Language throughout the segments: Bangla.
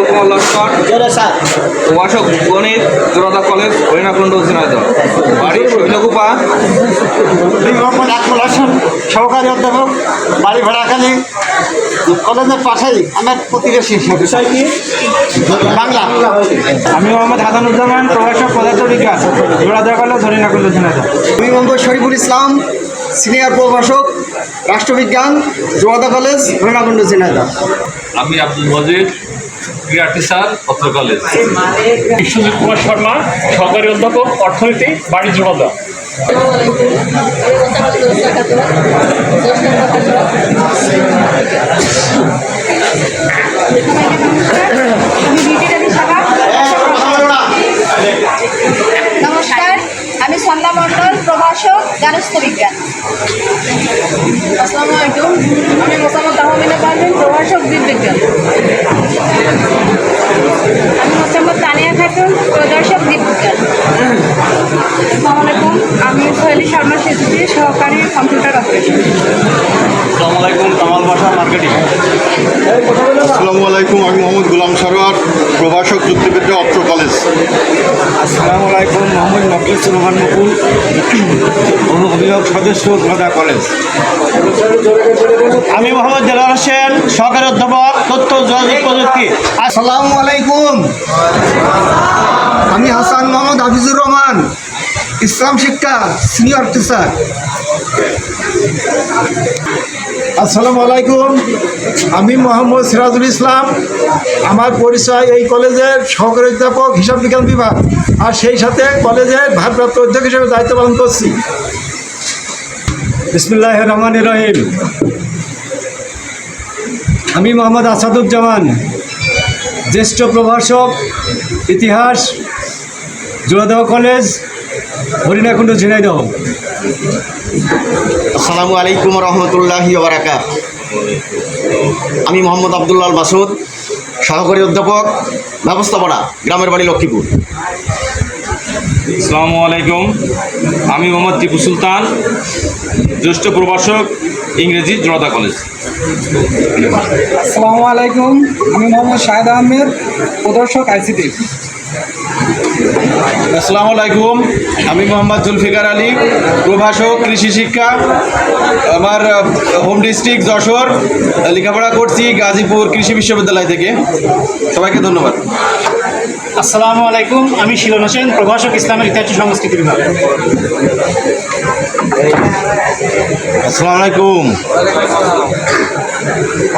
উৎপল কুমার লস্কর গণিত জোরাদা কলেজ হরিণাকুণ্ড ঝিনাইদহ বাড়ি শৈলকুপা। আমি মোহাম্মদ আকমল হাসান সহকারী অধ্যাপক বাড়ি ভাড়াখালী। কলেজের পাশেই আমার প্রতিবেশী। বিষয় কি? বাংলা। আমি মোহাম্মদ হাসানুজ্জামান প্রভাষক পদার্থ বিজ্ঞান জোড়াদা কলেজ হরিণাকুণ্ড ঝিনাইদহ আমি মোহাম্মদ শরীফুল ইসলাম সিনিয়র প্রভাষক রাষ্ট্রবিজ্ঞান জোয়াদা কলেজ হরিণাকুণ্ড ঝিনাইদহ আমি আব্দুল মজিদ ক্রীড়া টিচার কলেজ বিশ্বজিৎ কুমার শর্মা সহকারী অধ্যাপক অর্থনীতি বাণিজ্য বাজার নমস্কার আমি সন্ধ্যা মণ্ডল প্রভাষক গারস্থ বিজ্ঞান। আসসালামু আলাইকুম। অপারেশন আসসালামু আলাইকুম কামাল বাসা মার্কেটিং। আসসালামু আলাইকুম আমি মোহাম্মদ গুলাম সরোয়ার প্রভাষক যুক্তিবিদ্যা অত্র কলেজ। আসসালামু আলাইকুম মোহাম্মদ মকলিসুর রহমান মুকুল অভিভাবক সদস্য জোড়াদা কলেজ। আমি মোহাম্মদ দেলার হোসেন সহকারী অধ্যাপক তথ্য যোগাযোগ প্রযুক্তি। আসসালামু আলাইকুম আমি হাসান মোহাম্মদ হাফিজুর রহমান ইসলাম শিক্ষা সিনিয়র টিচার। আসসালামু আলাইকুম। আমি মোহাম্মদ সিরাজুল ইসলাম। আমার পরিচয় এই কলেজের সহকারী অধ্যাপক হিসাব বিজ্ঞান বিভাগ। আর সেই সাথে কলেজের ভারপ্রাপ্ত অধ্যক্ষ হিসেবে দায়িত্ব পালন করছি। বিসমুল্লাহ রহমান রহিম। আমি মোহাম্মদ আসাদুজ্জামান, জ্যেষ্ঠ প্রভাষক, ইতিহাস জোড়াদহ কলেজ, হরিণাকুণ্ড, ঝিনাইদহ। আসসালামু আলাইকুম রহমতুল্লাহি বারাকাত। আমি মোহাম্মদ আবদুল্লাল মাসুদ সহকারী অধ্যাপক ব্যবস্থাপনা গ্রামের বাড়ি লক্ষ্মীপুর। আসসালামু আলাইকুম। আমি মোহাম্মদ টিপু সুলতান জ্যেষ্ঠ প্রভাষক ইংরেজি জনতা কলেজ। আসসালামু আলাইকুম। আমি মোহাম্মদ শাহেদ আহমেদ প্রদর্শক আইসিটি। আসসালামু আলাইকুম। আমি মোহাম্মদ জুলফিকার আলী প্রভাষক কৃষি শিক্ষা আমার হোম ডিস্ট্রিক্ট যশোর লেখাপড়া করছি গাজীপুর কৃষি বিশ্ববিদ্যালয় থেকে। সবাইকে ধন্যবাদ। আসসালামু আলাইকুম আমি শিলন হোসেন প্রভাষক ইসলামের ইতিহাস সংস্কৃতি বিভাগ। আসসালামু আলাইকুম।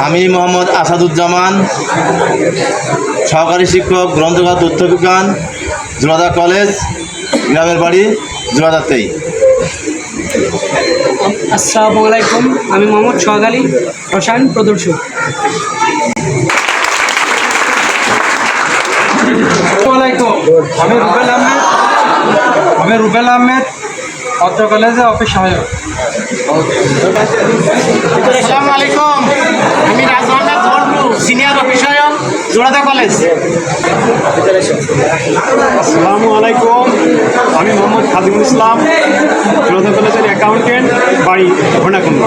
আমি মোহাম্মদ আসাদুজ্জামান, সহকারী শিক্ষক, গ্রন্থগার তথ্য বিজ্ঞান জোড়াদা কলেজ, গ্রামের বাড়ি জোড়াদাতেই আসসালামু আলাইকুম, আমি মোহাম্মদ সোহাগ আলী রসায়ন প্রদর্শক। আমি রুবেল আহমেদ, আমি রুবেল আহমেদ অত্র কলেজে অফিস সহায়ক আসসালামু আলাইকুম। আমি রাজমান্না ধর্মু সিনিয়র অফিসায়ক জোড়াদা কলেজ। আসসালামু আলাইকুম। আমি মোহাম্মদ খাদিমুল ইসলাম জোড়াদা কলেজের অ্যাকাউন্টেন্ট বাড়ি ঘটনাকুণ্ড